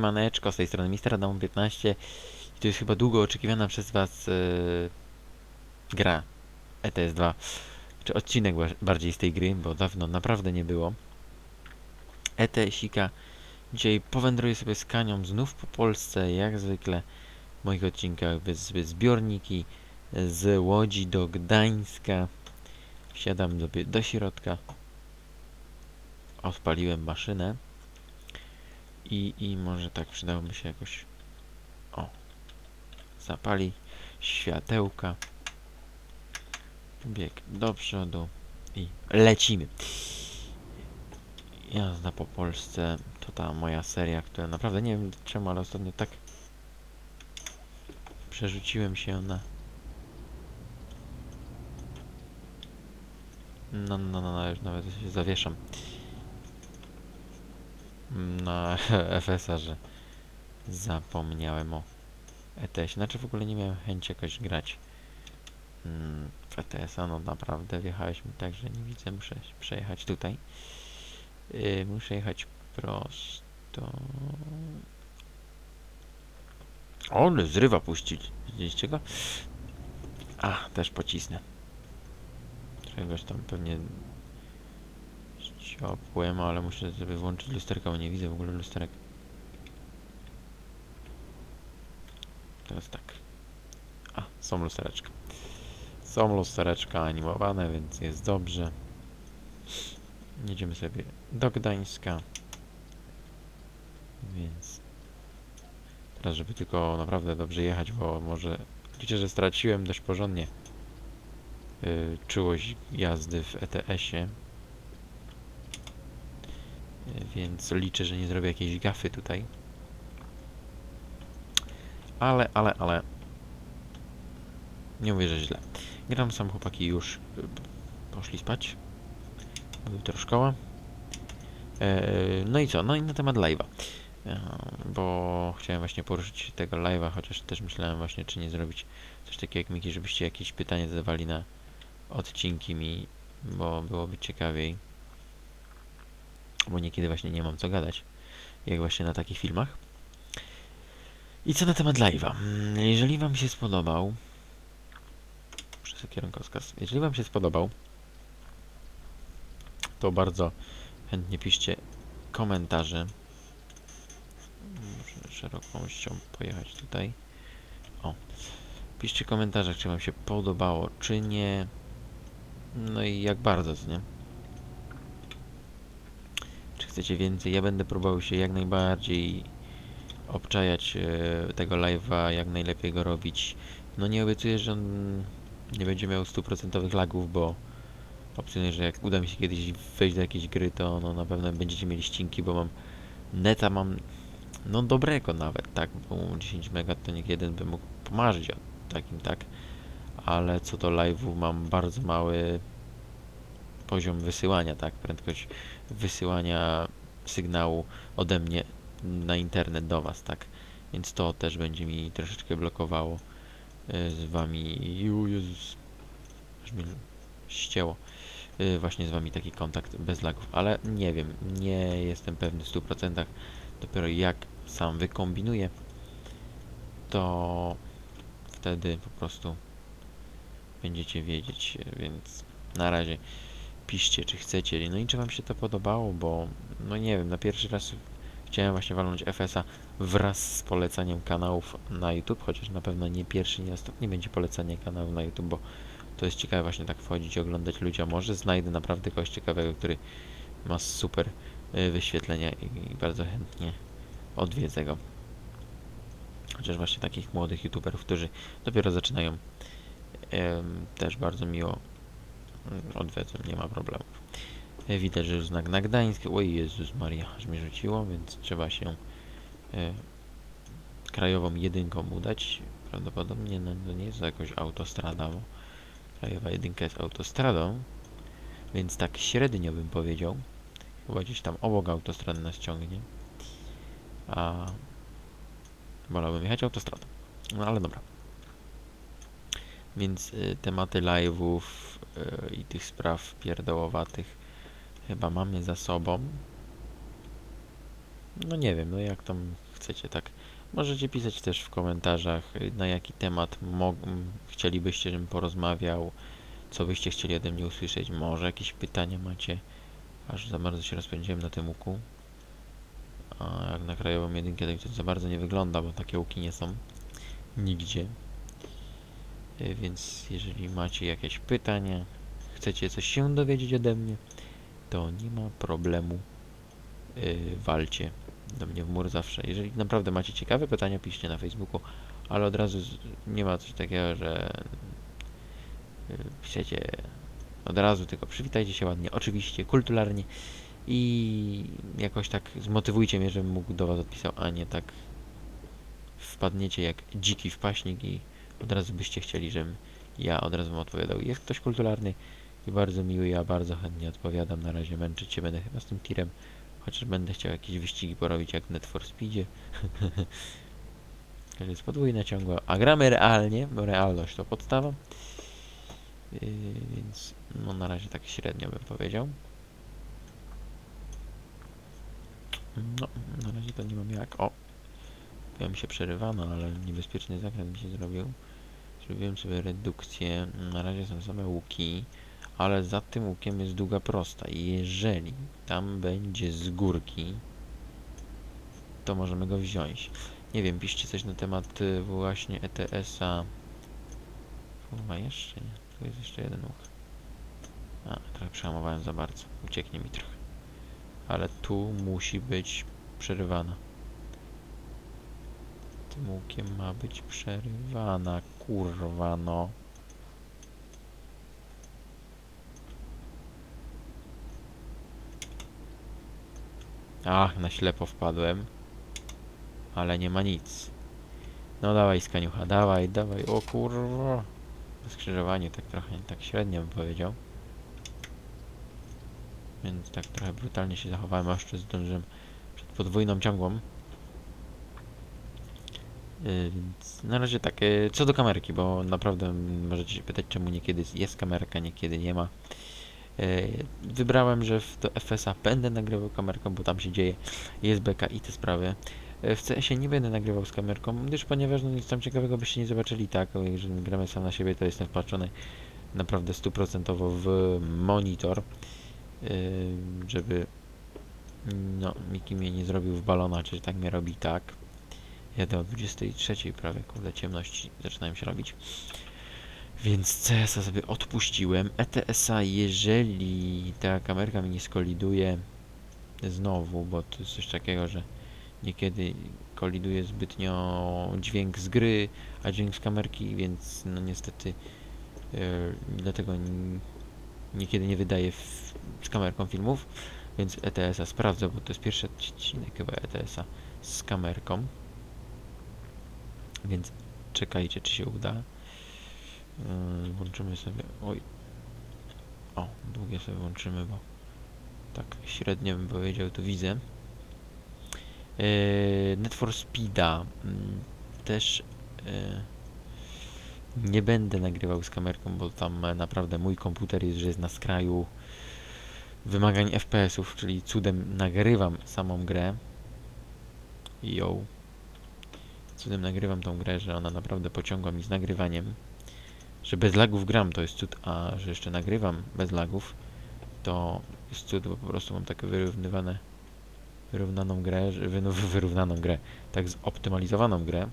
Siemaneczko, z tej strony Mister Adam 15 i to jest chyba długo oczekiwana przez was yy, gra ETS 2 czy odcinek ba- bardziej z tej gry, bo dawno naprawdę nie było. ETS-ika dzisiaj powędruję sobie z Kanią znów po Polsce, jak zwykle w moich odcinkach bez, bez zbiorniki z Łodzi do Gdańska. Wsiadam do, do środka. Odpaliłem maszynę i, I może tak przydałoby się jakoś. O. Zapali światełka. Bieg do przodu i lecimy. Jazda po Polsce to ta moja seria, która naprawdę nie wiem czemu, ale ostatnio tak przerzuciłem się na. No, no, no, no już nawet się zawieszam na FS-a, że zapomniałem o ETS. Znaczy w ogóle nie miałem chęci jakoś grać mm, w ETS-a. No naprawdę wjechałeś mi tak, że nie widzę. Muszę przejechać tutaj. Yy, muszę jechać prosto. O, zrywa puścić. Widzieliście go? A, też pocisnę. Czegoś tam pewnie ciopłem, ale muszę sobie włączyć lusterka, bo nie widzę w ogóle lusterek. Teraz tak. A, są lustereczka. Są lustereczka animowane, więc jest dobrze. Jedziemy sobie do Gdańska. Więc teraz, żeby tylko naprawdę dobrze jechać, bo może liczę, że straciłem dość porządnie yy, czułość jazdy w ETS-ie. Więc liczę, że nie zrobię jakiejś gafy tutaj. Ale, ale, ale... Nie mówię, że źle. Gram sam chłopaki już y, poszli spać. Bo jutro szkoła. E, no i co? No i na temat live'a. E, bo chciałem właśnie poruszyć tego live'a, chociaż też myślałem właśnie, czy nie zrobić coś takiego jak Miki, żebyście jakieś pytania zadawali na odcinki mi, bo byłoby ciekawiej bo niekiedy właśnie nie mam co gadać, jak właśnie na takich filmach. I co na temat live'a? Mm, Jeżeli wam się spodobał, przez kierunkowskaz, jeżeli wam się spodobał, to bardzo chętnie piszcie komentarze. Muszę szeroką ścią pojechać tutaj. O. Piszcie komentarze, czy wam się podobało, czy nie. No i jak bardzo, co nie? Chcecie więcej. Ja będę próbował się jak najbardziej obczajać e, tego live'a, jak najlepiej go robić. No nie obiecuję, że on nie będzie miał stuprocentowych lagów, bo opcjonuję, że jak uda mi się kiedyś wejść do jakiejś gry, to no, na pewno będziecie mieli ścinki, bo mam neta mam no dobrego nawet, tak, bo 10 mega to nikt jeden by mógł pomarzyć o takim, tak, ale co do live'u mam bardzo mały poziom wysyłania, tak, prędkość wysyłania sygnału ode mnie na internet do Was, tak? Więc to też będzie mi troszeczkę blokowało y, z Wami. Ju, Jezus, aż ścięło. y, Właśnie z Wami taki kontakt bez lagów, ale nie wiem, nie jestem pewny w 100%. Dopiero jak sam wykombinuję, to wtedy po prostu będziecie wiedzieć, więc na razie piszcie, czy chcecie. No i czy wam się to podobało, bo no nie wiem, na pierwszy raz chciałem właśnie walnąć FS-a wraz z polecaniem kanałów na YouTube, chociaż na pewno nie pierwszy, nie ostatni będzie polecanie kanałów na YouTube, bo to jest ciekawe właśnie tak wchodzić i oglądać ludzi, a może znajdę naprawdę kogoś ciekawego, który ma super y, wyświetlenia i, bardzo chętnie odwiedzę go. Chociaż właśnie takich młodych youtuberów, którzy dopiero zaczynają, też bardzo miło odwiedzę, nie ma problemu. E, Widać, że już znak na Gdańsk. Oj Jezus Maria, aż mi rzuciło, więc trzeba się e, krajową jedynką udać. Prawdopodobnie no, to nie jest jakoś autostrada, bo krajowa jedynka jest autostradą, więc tak średnio bym powiedział. Chyba gdzieś tam obok autostrady nas ciągnie. A wolałbym jechać autostradą. No ale dobra. Więc y, tematy live'ów i tych spraw pierdołowatych chyba mamy za sobą. No nie wiem, no jak tam chcecie, tak. Możecie pisać też w komentarzach, y, na jaki temat chcielibyście, żebym porozmawiał, co byście chcieli ode mnie usłyszeć. Może jakieś pytania macie, aż za bardzo się rozpędziłem na tym łuku. A jak na krajową jedynkę to za bardzo nie wygląda, bo takie łuki nie są nigdzie. Y, Więc jeżeli macie jakieś pytania, chcecie coś się dowiedzieć ode mnie, to nie ma problemu. Yy, walcie do mnie w mur zawsze. Jeżeli naprawdę macie ciekawe pytania, piszcie na Facebooku, ale od razu nie ma coś takiego, że yy, piszecie od razu, tylko przywitajcie się ładnie, oczywiście, kulturalnie i jakoś tak zmotywujcie mnie, żebym mógł do was odpisał, a nie tak wpadniecie jak dziki w paśnik i od razu byście chcieli, żebym ja od razu wam odpowiadał. Jest ktoś kulturalny i bardzo miły, ja bardzo chętnie odpowiadam. Na razie męczyć się będę chyba z tym tirem, chociaż będę chciał jakieś wyścigi porobić jak w Net for Speedzie. To jest podwójna ciągła, a gramy realnie, bo realność to podstawa. Yy, więc no na razie tak średnio bym powiedział. No, na razie to nie mam jak. O! Miałem się przerywano, ale niebezpieczny zakręt mi się zrobił. Zrobiłem sobie redukcję. Na razie są same łuki, ale za tym łukiem jest długa prosta. Jeżeli tam będzie z górki, to możemy go wziąć. Nie wiem, piszcie coś na temat y, właśnie ETS-a. Chyba jeszcze nie. Tu jest jeszcze jeden łuk. A, trochę przehamowałem za bardzo. Ucieknie mi trochę. Ale tu musi być przerywana. Tym łukiem ma być przerywana, kurwa no. Ach, na ślepo wpadłem. Ale nie ma nic. No dawaj skaniucha, dawaj, dawaj, o kurwa. Skrzyżowanie tak trochę, tak średnio bym powiedział. Więc tak trochę brutalnie się zachowałem, aż jeszcze zdążyłem przed podwójną ciągłą. Yy, Więc na razie tak, yy, co do kamerki, bo naprawdę możecie się pytać, czemu niekiedy jest kamerka, niekiedy nie ma. Yy, Wybrałem, że w do FSA będę nagrywał kamerką, bo tam się dzieje, jest beka i te sprawy. W CS-ie nie będę nagrywał z kamerką, gdyż ponieważ no nic tam ciekawego byście nie zobaczyli, tak, jeżeli gramy sam na siebie, to jestem wpatrzony naprawdę stuprocentowo w monitor, żeby no, Miki mnie nie zrobił w balona, czy tak mnie robi tak. Jadę o 23 prawie, kurde, ciemności zaczynają się robić. Więc CS-a sobie odpuściłem. ETS-a, jeżeli ta kamerka mi nie skoliduje znowu, bo to jest coś takiego, że niekiedy koliduje zbytnio dźwięk z gry, a dźwięk z kamerki, więc no niestety yy, dlatego n- niekiedy nie wydaje z kamerką filmów, więc ETS-a sprawdzę, bo to jest pierwszy odcinek chyba ETS-a z kamerką. Więc czekajcie, czy się uda. Yy, włączymy sobie. Oj. O, długie sobie włączymy, bo tak średnio bym powiedział, tu widzę. Yy, Net for Speeda. mm, Też yy, nie będę nagrywał z kamerką, bo tam e, naprawdę mój komputer jest, że jest na skraju wymagań FPS-ów, czyli cudem nagrywam samą grę. Yo cudem nagrywam tą grę, że ona naprawdę pociągła mi z nagrywaniem. Że bez lagów gram to jest cud, a że jeszcze nagrywam bez lagów, to jest cud, bo po prostu mam takie wyrównywane, wyrównaną grę, no, wyrównaną grę, tak zoptymalizowaną grę.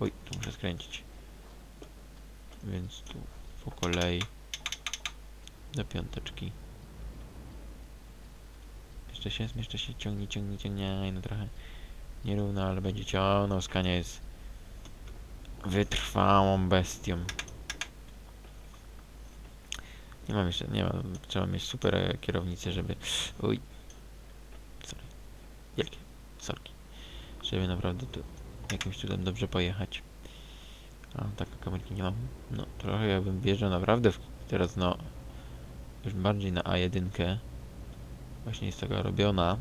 Oj, tu muszę skręcić. Więc tu po kolei do piąteczki. Jeszcze się, jeszcze się ciągnie, ciągnie, ciągnie, no trochę nierówno, ale będzie ciągnął. Skania jest wytrwałą bestią. Nie mam jeszcze, nie mam, trzeba mieć super kierownicę, żeby... Uj. Sorry. Wielkie. Sorki. Żeby naprawdę tu jakimś cudem dobrze pojechać. A, tak, kamerki nie mam. No, trochę jakbym wjeżdżał naprawdę w, teraz, no... Już bardziej na A1. Właśnie jest taka robiona.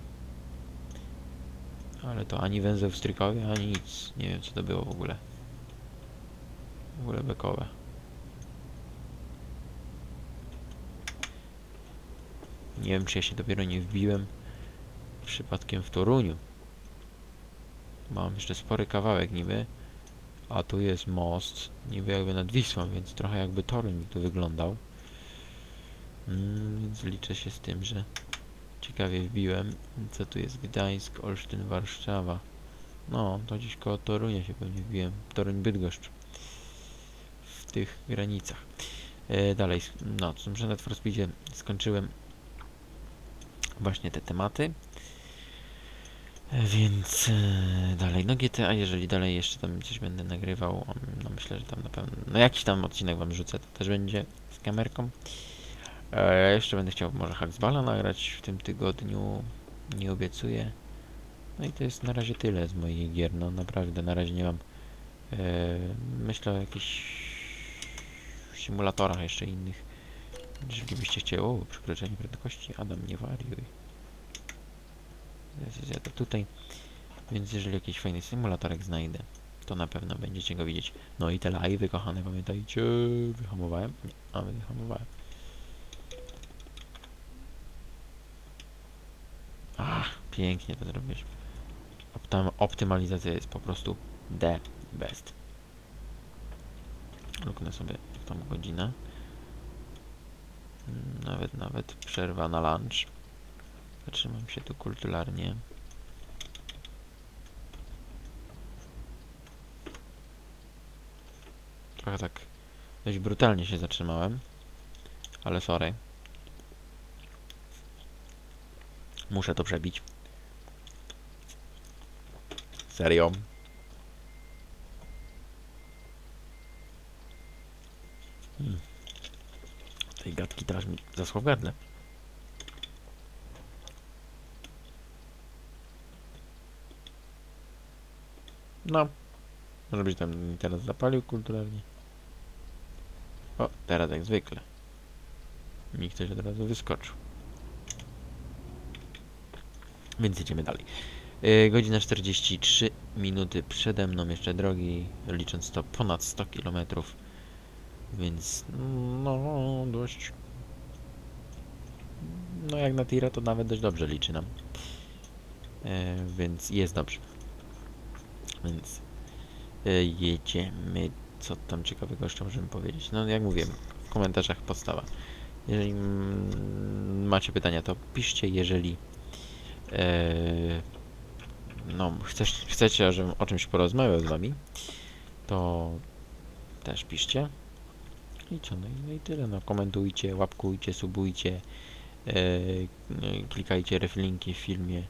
Ale to ani węzeł w strykowie, ani nic. Nie wiem co to było w ogóle. W ogóle bekowe. Nie wiem czy ja się dopiero nie wbiłem przypadkiem w Toruniu. Mam jeszcze spory kawałek niby. A tu jest most, niby jakby nad Wisłą, więc trochę jakby Toruń tu wyglądał. Mm, więc liczę się z tym, że ciekawie wbiłem. Co tu jest? Gdańsk, Olsztyn, Warszawa. No, to gdzieś koło Torunia się pewnie wbiłem. Toruń, Bydgoszcz. W tych granicach. E, dalej, no, że na For Speedzie skończyłem właśnie te tematy. E, Więc e, dalej, no GTA, jeżeli dalej jeszcze tam coś będę nagrywał, no myślę, że tam na pewno, no jakiś tam odcinek wam rzucę, to też będzie z kamerką. E, jeszcze będę chciał może Hacksballa nagrać w tym tygodniu, nie obiecuję. No i to jest na razie tyle z moich gier, no naprawdę, na razie nie mam, e, myślę o jakichś symulatorach jeszcze innych. Jeżeli byście chcieli, o, przekroczenie prędkości, Adam, nie wariuj. Ja zjadę tutaj. Więc jeżeli jakiś fajny symulatorek znajdę, to na pewno będziecie go widzieć. No i te live'y, kochane, pamiętajcie, wyhamowałem? Nie, a wyhamowałem. Ach, pięknie to zrobiłeś. Optam optymalizacja jest po prostu the best. Luknę sobie tą godzinę. Nawet, nawet przerwa na lunch. Zatrzymam się tu kulturalnie. Trochę tak dość brutalnie się zatrzymałem. Ale sorry. Muszę to przebić. Serio. Hmm. Tej gadki teraz mi zaschło gardle. No. Może być tam teraz zapalił kulturalnie. O, teraz jak zwykle. Mi ktoś od razu wyskoczył. Więc idziemy dalej. Yy, godzina 43 minuty przede mną jeszcze drogi, licząc to ponad 100 km. Więc no dość. No jak na tira to nawet dość dobrze liczy nam. E, więc jest dobrze. Więc e, jedziemy. Co tam ciekawego jeszcze możemy powiedzieć? No jak mówiłem, w komentarzach podstawa. Jeżeli mm, macie pytania, to piszcie. Jeżeli e, no, chcesz, chcecie, żebym o czymś porozmawiał z wami, to też piszcie. I co, no i, no i tyle, no komentujcie, łapkujcie, subujcie, i klikajcie reflinki w filmie,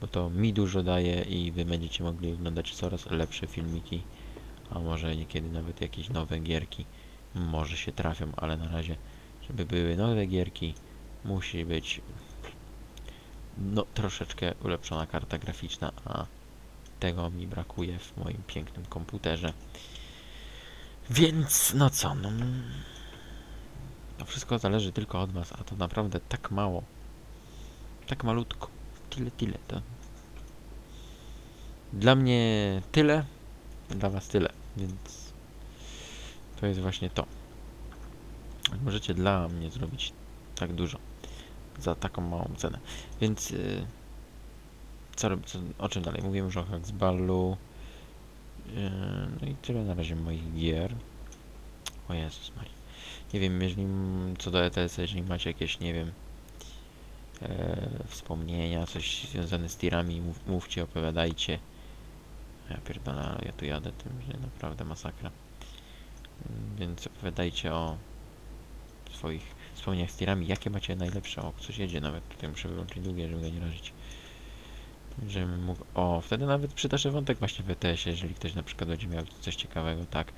bo to mi dużo daje i wy będziecie mogli oglądać coraz lepsze filmiki, a może niekiedy nawet jakieś nowe gierki może się trafią, ale na razie, żeby były nowe gierki, musi być no troszeczkę ulepszona karta graficzna, a tego mi brakuje w moim pięknym komputerze. Więc no co, no to wszystko zależy tylko od was, a to naprawdę tak mało. Tak malutko. Tyle, tyle to. Dla mnie tyle, dla was tyle, więc to jest właśnie to. Możecie dla mnie zrobić tak dużo za taką małą cenę. Więc yy, co, co, o czym dalej? Mówiłem już o Hacksballu. Yy, no i tyle na razie moich gier. O Jezus Maria. Nie wiem, jeżeli co do ETS, jeżeli macie jakieś, nie wiem, e, wspomnienia, coś związane z tirami, mów, mówcie, opowiadajcie. Ja pierdolę, ale ja tu jadę tym, że naprawdę masakra. Więc opowiadajcie o swoich wspomnieniach z tirami, jakie macie najlepsze. O, coś jedzie nawet, tutaj muszę wyłączyć długie, żeby go nie razić. Żebym mógł... O, wtedy nawet przytoczę wątek właśnie w ETS-ie, jeżeli ktoś na przykład będzie miał coś ciekawego, tak.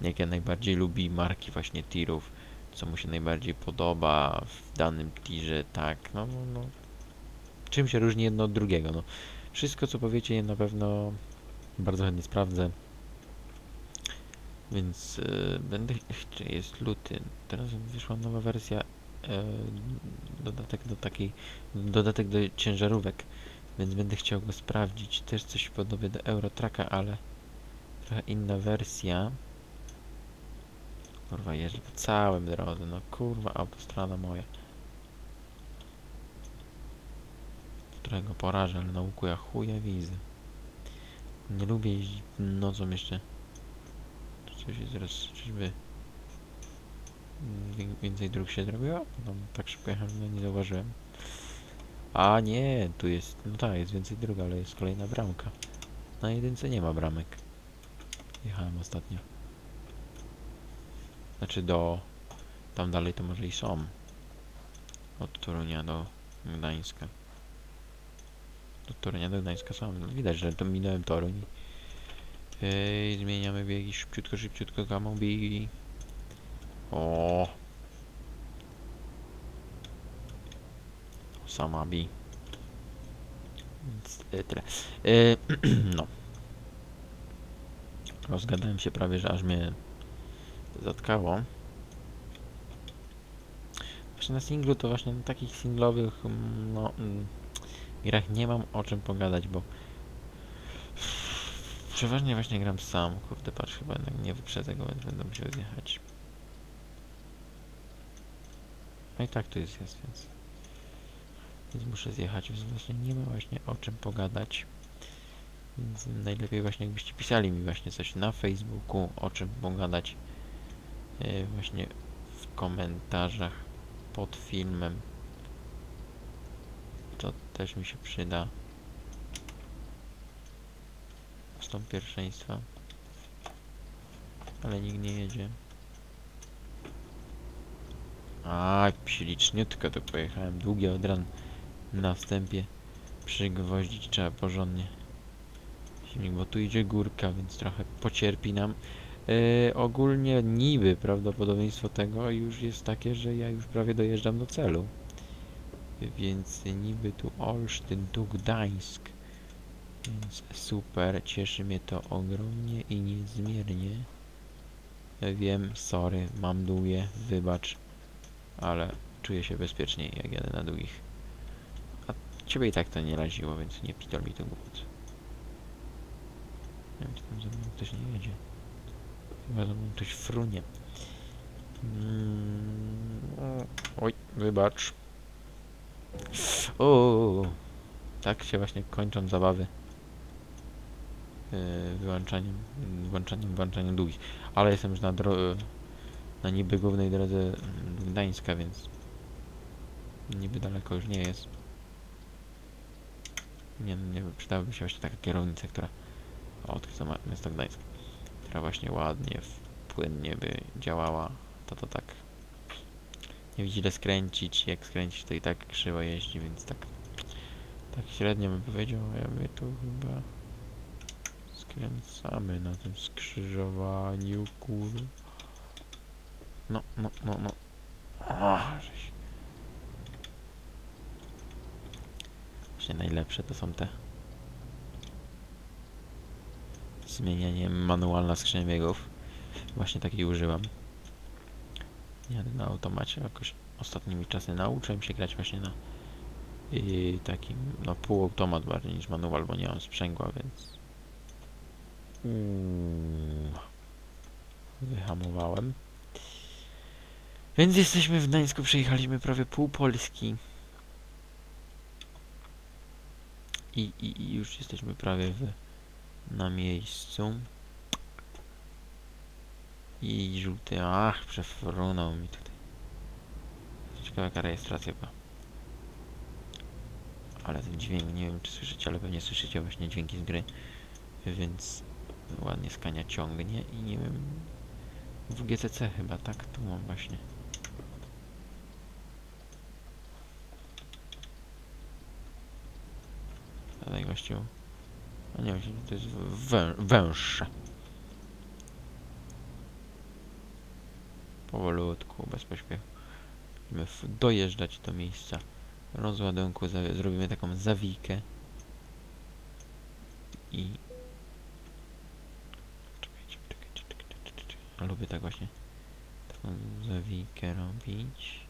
Jakie najbardziej lubi marki właśnie tirów, co mu się najbardziej podoba w danym tirze, tak, no, no, no. Czym się różni jedno od drugiego, no. Wszystko, co powiecie, na pewno bardzo chętnie sprawdzę. Więc y, będę... Czy jest luty? Teraz wyszła nowa wersja, e, dodatek do takiej... Dodatek do ciężarówek, więc będę chciał go sprawdzić. Też coś podobnie do Eurotracka, ale trochę inna wersja. Kurwa, jeżdżę po całym drodze, no kurwa, autostrada moja. Którego porażę, ale na łuku ja chuja widzę. Nie lubię jeździć nocą jeszcze. Coś jest zaraz, czyżby wie- więcej dróg się zrobiło? No, tak szybko jechałem, no nie zauważyłem. A nie, tu jest, no tak, jest więcej dróg, ale jest kolejna bramka. Na jedynce nie ma bramek. Jechałem ostatnio. Znaczy do... Tam dalej to może i są. Od Torunia do Gdańska. Do Torunia do Gdańska są. No, widać, że to minąłem Toruń. I- Ej, zmieniamy biegi szybciutko, szybciutko, gamą biegi. O. Sama bi. Więc e, tyle. E, no. Rozgadałem się prawie, że aż mnie zatkało. Właśnie na singlu to właśnie na takich singlowych mm, no, mm, grach nie mam o czym pogadać, bo przeważnie właśnie gram sam. Kurde, patrz, chyba jednak nie wyprzedzę go, będę musiał zjechać. No i tak tu jest, jest, więc... Więc muszę zjechać, więc właśnie nie ma właśnie o czym pogadać. Więc najlepiej właśnie jakbyście pisali mi właśnie coś na Facebooku, o czym pogadać. e, właśnie w komentarzach pod filmem. To też mi się przyda. Stąd pierwszeństwa. Ale nikt nie jedzie. A, śliczniutko to pojechałem. Długie od ran na wstępie. Przygwoździć trzeba porządnie. Silnik, bo tu idzie górka, więc trochę pocierpi nam. E, ogólnie niby prawdopodobieństwo tego już jest takie, że ja już prawie dojeżdżam do celu. Więc niby tu Olsztyn, tu Gdańsk. Więc super, cieszy mnie to ogromnie i niezmiernie. Wiem, sorry, mam długie, wybacz, ale czuję się bezpieczniej jak jadę na długich. A ciebie i tak to nie raziło, więc nie pitol mi to głupot. Nie wiem, czy tam za mną ktoś nie jedzie. Chyba za mną ktoś frunie. Mm, oj, wybacz. O, tak się właśnie kończą zabawy. Yy, wyłączaniem, włączaniem, włączaniem długich. Ale jestem już na na niby głównej drodze Gdańska, więc niby daleko już nie jest. Nie, nie przydałaby się właśnie taka kierownica, która odkryta ma miasto Gdańsk, która właśnie ładnie, płynnie by działała, to to tak nie widzi ile skręcić, jak skręcić to i tak krzywo jeździ, więc tak tak średnio bym powiedział, ja my tu chyba skręcamy na tym skrzyżowaniu, kur... No, no, no, no. O, żeś. Właśnie najlepsze to są te zmienianie manualna skrzynia biegów. Właśnie takiej użyłam. Jadę na automacie jakoś ostatnimi czasy nauczyłem się grać właśnie na yy, takim, no półautomat bardziej niż manual, bo nie mam sprzęgła, więc Uuu. wyhamowałem. Więc jesteśmy w Gdańsku, przejechaliśmy prawie pół Polski. I, i, i już jesteśmy prawie w, na miejscu. I żółty, ach, przefrunął mi tutaj. Ciekawa jaka rejestracja była. Ale ten dźwięk, nie wiem czy słyszycie, ale pewnie słyszycie właśnie dźwięki z gry. Więc ładnie skania ciągnie i nie wiem... W GTC chyba, tak? Tu mam właśnie. Zadaj gościu. A nie wiem, to jest wę węższe. Powolutku, bez pośpiechu. Będziemy dojeżdżać do miejsca rozładunku. Zrobimy taką zawijkę. I... Czekajcie, czekajcie, czekajcie, czekajcie. A lubię tak właśnie taką zawijkę robić.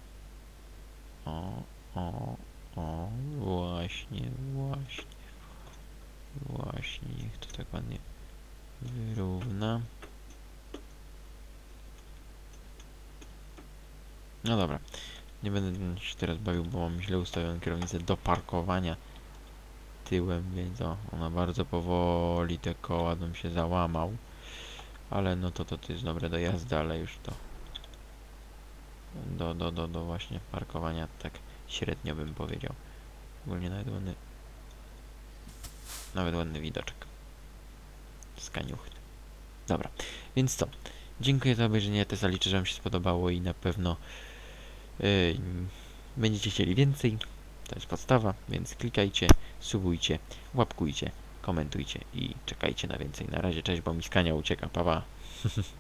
O, o, o, właśnie, właśnie. Właśnie, niech to tak ładnie wyrówna. No dobra, nie będę się teraz bawił, bo mam źle ustawioną kierownicę do parkowania tyłem, więc o, ona bardzo powoli te koła bym się załamał. Ale no to, to, to jest dobre do jazdy, ale już to do, do, do, do właśnie parkowania tak średnio bym powiedział. Ogólnie nawet ładny nawet ładny widoczek. Skaniuchy. Dobra, więc co? Dziękuję za obejrzenie Tesa, liczę, że wam się spodobało i na pewno yy, będziecie chcieli więcej. To jest podstawa, więc klikajcie, subujcie, łapkujcie, komentujcie i czekajcie na więcej. Na razie, cześć, bo mi skania ucieka, pawa.